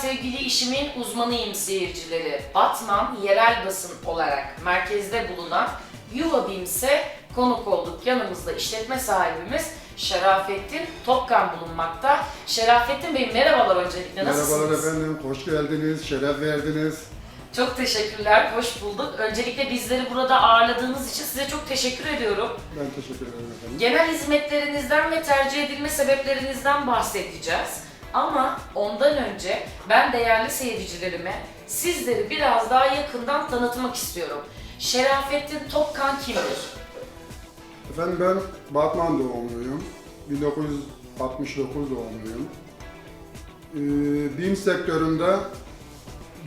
sevgili işimin uzmanıyım seyircileri. Batman yerel basın olarak merkezde bulunan Yuva Bims'e konuk olduk. Yanımızda işletme sahibimiz Şerafettin Topkan bulunmakta. Şerafettin Bey merhabalar öncelikle nasılsınız? Merhabalar efendim, hoş geldiniz, şeref verdiniz. Çok teşekkürler, hoş bulduk. Öncelikle bizleri burada ağırladığınız için size çok teşekkür ediyorum. Ben teşekkür ederim efendim. Genel hizmetlerinizden ve tercih edilme sebeplerinizden bahsedeceğiz. Ama ondan önce ben değerli seyircilerime sizleri biraz daha yakından tanıtmak istiyorum. Şerafettin Topkan kimdir? Efendim ben Batman doğumluyum. 1969 doğumluyum. Ee, BİM sektöründe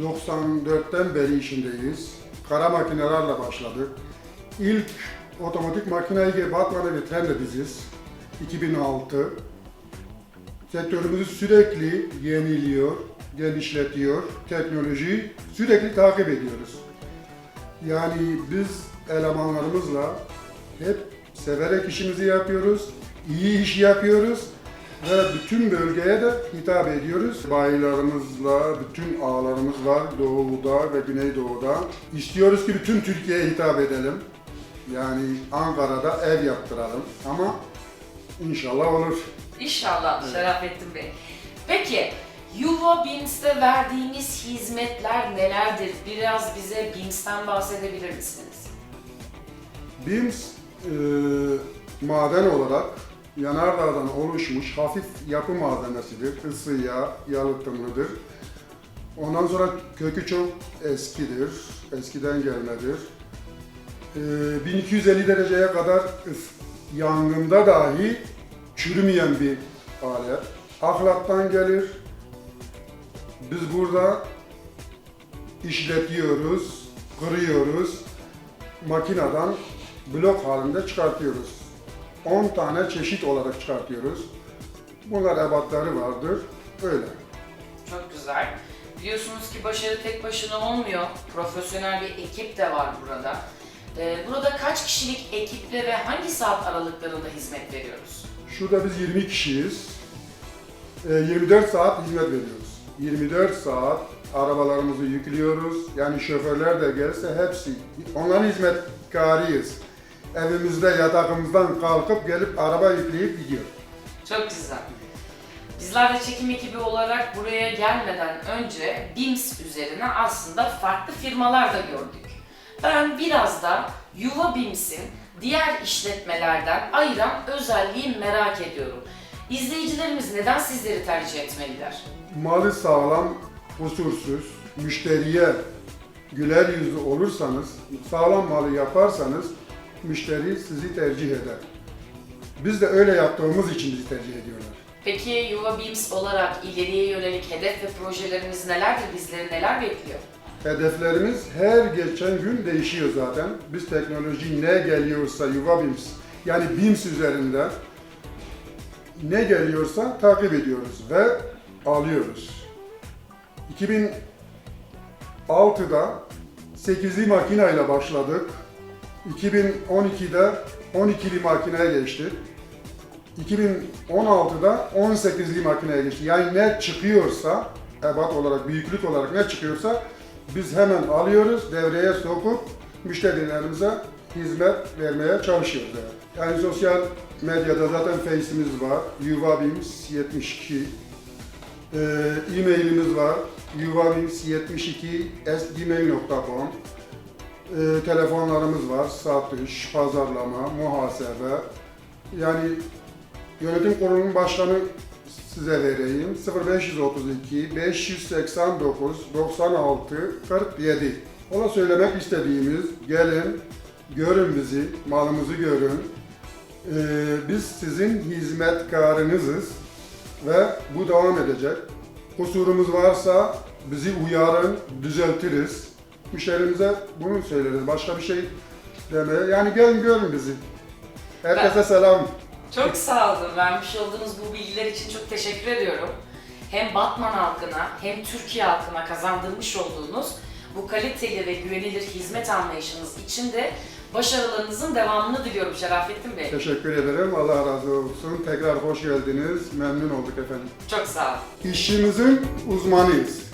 94'ten beri işindeyiz. Kara makinelerle başladık. İlk otomatik makineyi Batman'a getiren de biziz. 2006. Sektörümüzü sürekli yeniliyor, genişletiyor, teknolojiyi sürekli takip ediyoruz. Yani biz elemanlarımızla hep severek işimizi yapıyoruz, iyi iş yapıyoruz ve bütün bölgeye de hitap ediyoruz. Bayilerimizle, bütün ağlarımız var Doğu'da ve Güneydoğu'da. İstiyoruz ki bütün Türkiye'ye hitap edelim. Yani Ankara'da ev yaptıralım ama inşallah olur. İnşallah Şerafettin Bey. Peki Yuva BİMS'te verdiğiniz hizmetler nelerdir? Biraz bize BİMS'ten bahsedebilir misiniz? BIMS e, maden olarak yanardağdan oluşmuş hafif yapı malzemesidir. Isı yağ, yalıtımlıdır. Ondan sonra kökü çok eskidir, eskiden gelmedir. E, 1250 dereceye kadar ıs- yangında dahi çürümeyen bir alet. Ahlaktan gelir. Biz burada işletiyoruz, kırıyoruz, makineden blok halinde çıkartıyoruz. 10 tane çeşit olarak çıkartıyoruz. Bunlar ebatları vardır. Öyle. Çok güzel. Biliyorsunuz ki başarı tek başına olmuyor. Profesyonel bir ekip de var burada. Ee, burada kaç kişilik ekiple ve hangi saat aralıklarında hizmet veriyoruz? Şurada biz 20 kişiyiz. Ee, 24 saat hizmet veriyoruz. 24 saat arabalarımızı yüklüyoruz. Yani şoförler de gelse hepsi. Onların hizmetkarıyız. Evimizde yatakımızdan kalkıp gelip araba yükleyip gidiyor. Çok güzel. Bizler de çekim ekibi olarak buraya gelmeden önce BIMS üzerine aslında farklı firmalar da gördük. Ben biraz da Yuva BIMS'in diğer işletmelerden ayıran özelliği merak ediyorum. İzleyicilerimiz neden sizleri tercih etmeliler? malı sağlam, kusursuz, müşteriye güler yüzlü olursanız, sağlam malı yaparsanız müşteri sizi tercih eder. Biz de öyle yaptığımız için bizi tercih ediyorlar. Peki Yuva BIMS olarak ileriye yönelik hedef ve projelerimiz nelerdir? Bizleri neler bekliyor? Hedeflerimiz her geçen gün değişiyor zaten. Biz teknoloji ne geliyorsa Yuva BIMS, yani BIMS üzerinde ne geliyorsa takip ediyoruz ve alıyoruz. 2006'da 8'li makineyle başladık. 2012'de 12'li makineye geçtik. 2016'da 18'li makineye geçtik. Yani ne çıkıyorsa, ebat olarak, büyüklük olarak ne çıkıyorsa biz hemen alıyoruz, devreye sokup müşterilerimize hizmet vermeye çalışıyoruz. Yani, yani sosyal medyada zaten Face'imiz var, yuvabims 72, ee, e-mailimiz var, yuvabims72 gmail.com ee, telefonlarımız var, satış, pazarlama, muhasebe. Yani yönetim kurulunun başkanı size vereyim. 0532 589 96 47. Ona söylemek istediğimiz gelin, görün bizi, malımızı görün. Ee, biz sizin hizmetkarınızız ve bu devam edecek. Kusurumuz varsa bizi uyarın, düzeltiriz. Müşterimize bunu söyleriz. Başka bir şey demeye. Yani gelin görün bizi. Herkese selam. Çok sağ olun. Vermiş olduğunuz bu bilgiler için çok teşekkür ediyorum. Hem Batman halkına hem Türkiye halkına kazandırmış olduğunuz bu kaliteli ve güvenilir hizmet anlayışınız için de başarılarınızın devamını diliyorum Şerafettin Bey. Teşekkür ederim. Allah razı olsun. Tekrar hoş geldiniz. Memnun olduk efendim. Çok sağ olun. İşimizin uzmanıyız.